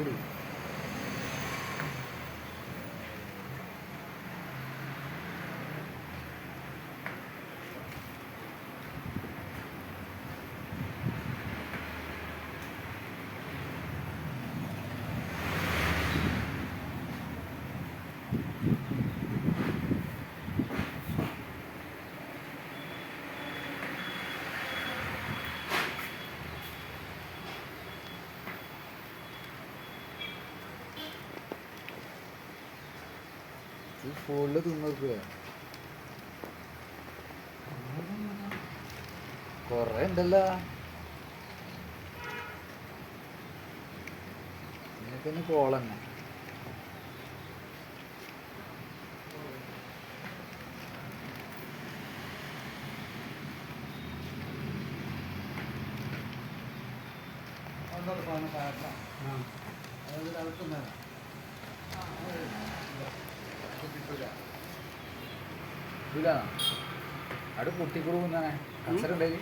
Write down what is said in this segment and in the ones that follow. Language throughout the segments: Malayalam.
ಗುಡಿ ഈ ഫോണിൽ തിന്നോക്കുക കൊറേ ഉണ്ടല്ലോ. നിനക്കൊന്ന് കോളന്നെ ഇതിലാണോ അവിടെ കുട്ടിക്കൂട് കുഞ്ഞാണേ അച്ഛൻ ഉണ്ടെങ്കിൽ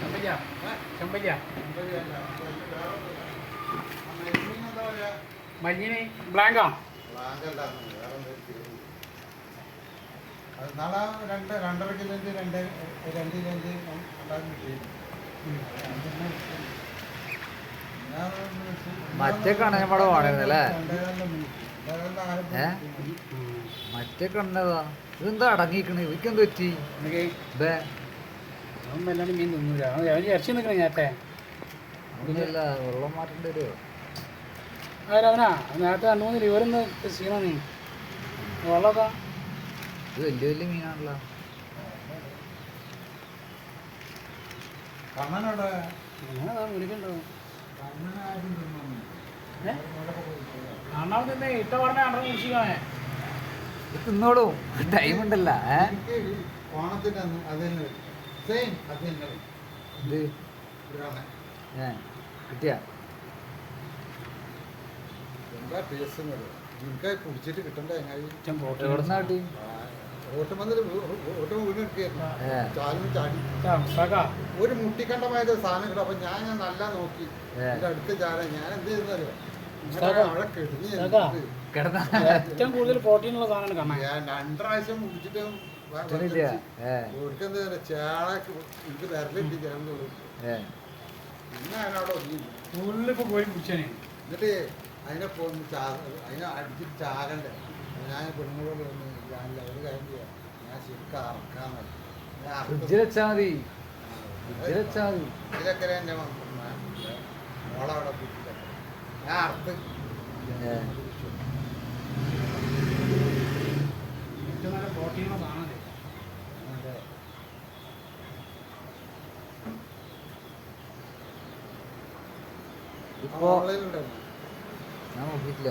ചെമ്പല്ലിയ? ചെമ്പല്ലിയ? മഞ്ഞിന് ബ്ലാങ്കാ? നാളെ രണ്ട് രണ്ടര കിലോന്റെ രണ്ട് രണ്ട് കിലോന്റെ ഉണ്ടാക്കി കിട്ടിയിരുന്നു. മറ്റേ കണയമ്പട വേണമായിരുന്നല്ലേ ഏ? മറ്റേ കണ്ണതാ ഇതെന്താ അടങ്ങിക്കണ് ഇവക്കെന്ത് പറ്റി? വെള്ളം മാറ്റേണ്ടി വരുമോ അവരവനാ നേരത്തെ രണ്ടു മൂന്ന് ലിവറൊന്ന് സീനാണ്? വെള്ളമൊക്കെ. ഇത് വലിയ വലിയ മീനാണല്ലോ. കണ്ണനോടെ അങ്ങനെ അതാ തിന്നോളൂ. ടൈം ഉണ്ടല്ല കിട്ടിയ? എന്താ ടേസ്റ്റ് കുടിച്ചിട്ട് കിട്ടണ്ട എങ്ങനെ ഇഷ്ടം ഒരു മുട്ടിക്കണ്ടമായത് സാധനം കിട്ടും. അപ്പൊ ഞാൻ ഞാൻ നല്ല നോക്കി. അടുത്ത് ചാല ഞാൻ എന്ത് എന്നിട്ട് ഏറ്റവും കൂടുതൽ പ്രോട്ടീൻ ഉള്ള സാധനമാണ് ഞാൻ രണ്ട് പ്രാവശ്യം കുടിച്ചിട്ട് ചേള എനിക്ക് വിരലിട്ട് ചേർന്നുള്ളൂ പിന്നെ അതിനവിടെ എന്നിട്ട് അതിനെ അതിനെ അടിച്ചിട്ട് ചാകണ്ടേ? ഞാൻ പെണ്ണുങ്ങളോട് വന്ന് ഞാനില്ല ഒരു കാര്യം ചെയ്യാം. ഞാൻ ശരിക്കും അറക്കാൻ ഫ്രിഡ്ജിൽ വെച്ചാ മതി. ഫ്രിഡ്ജിൽ വെച്ചാ മതി. ഇതിലൊക്കെ എന്റെ മോളവിടെ കുട്ടിയില്ല ഞാൻ അറുത്ത്. ഏറ്റവും നല്ല അതെ. ഇപ്പൊ ഞാൻ നോക്കിയിട്ടില്ല.